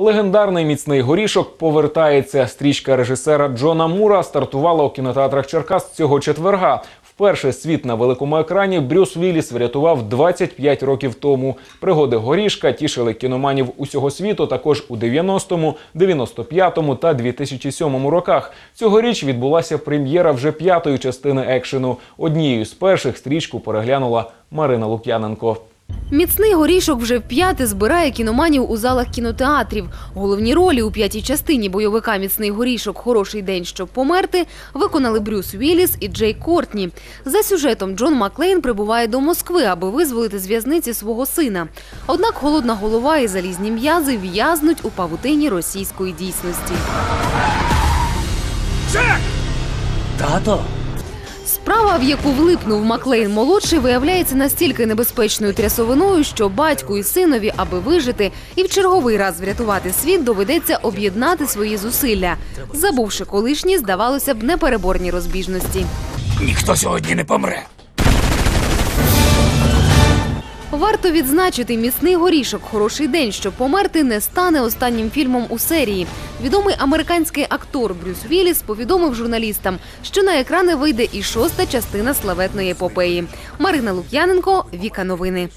Легендарний міцний горішок повертається. Стрічка режисера Джона Мура стартувала у кінотеатрах Черкас цього четверга. Вперше світ на великому екрані Брюс Вілліс врятував 25 років тому. Пригоди горішка тішили кіноманів усього світу також у 90-му, 95-му та 2007 роках. Цьогоріч відбулася прем'єра вже п'ятої частини екшену. Однією з перших стрічку переглянула Марина Лук'яненко. Міцний горішок вже вп'яте збирає кіноманів у залах кінотеатрів. Головні ролі у п'ятій частині бойовика Міцний горішок Хороший день, щоб померти виконали Брюс Вілліс і Джей Кортні. За сюжетом Джон Маклейн прибуває до Москви, аби визволити з в'язниці свого сина. Однак холодна голова і залізні м'язи в'язнуть у павутині російської дійсності. Тато? Справа, в яку влипнув Маклейн молодший, виявляється настільки небезпечною трясовиною, що батьку і синові, аби вижити і в черговий раз врятувати світ, доведеться об'єднати свої зусилля, забувши колишні, здавалося б, непереборні розбіжності. Ніхто сьогодні не помре. Варто відзначити міцний горішок. Хороший день, щоб померти, не стане останнім фільмом у серії. Відомий американський актор Брюс Вілліс повідомив журналістам, що на екрани вийде і шоста частина славетної епопеї. Марина Лук'яненко, Віка Новини.